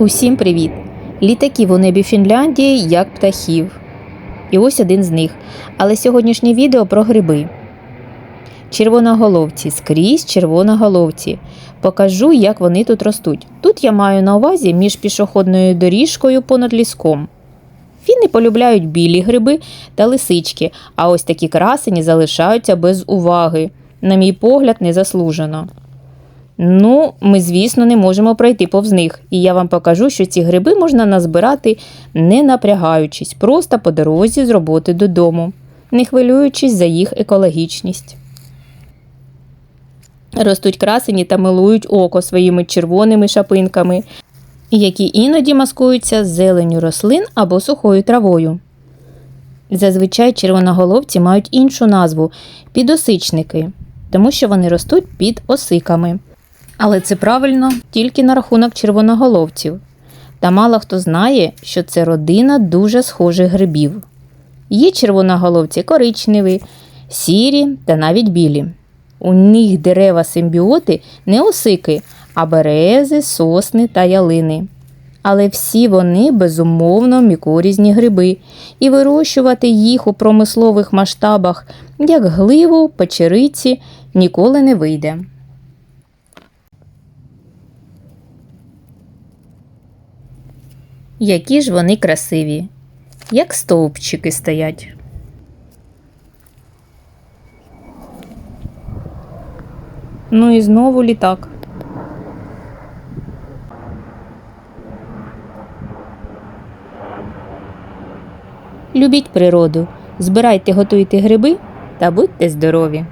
Усім привіт! Літаків у небі Фінляндії як птахів. І ось один з них. Але сьогоднішнє відео про гриби. Червоноголовці скрізь червоноголовці. Покажу, як вони тут ростуть. Тут я маю на увазі між пішохідною доріжкою понад ліском. Фіни полюбляють білі гриби та лисички, а ось такі красені залишаються без уваги. На мій погляд, незаслужено. Ну, ми, звісно, не можемо пройти повз них, і я вам покажу, що ці гриби можна назбирати, не напрягаючись, просто по дорозі з роботи додому, не хвилюючись за їх екологічність. Ростуть красені та милують око своїми червоними шапинками, які іноді маскуються зеленю рослин або сухою травою. Зазвичай червоноголовці мають іншу назву підосичники, тому що вони ростуть під осиками. Але це правильно тільки на рахунок червоноголовців. Та мало хто знає, що це родина дуже схожих грибів. Є червоноголовці коричневі, сірі та навіть білі. У них дерева симбіоти не осики, а берези, сосни та ялини. Але всі вони безумовно мікорізні гриби, і вирощувати їх у промислових масштабах, як гливу, печериці, ніколи не вийде. Які ж вони красиві, як стовпчики стоять. Ну і знову літак. Любіть природу, збирайте, готуйте гриби та будьте здорові!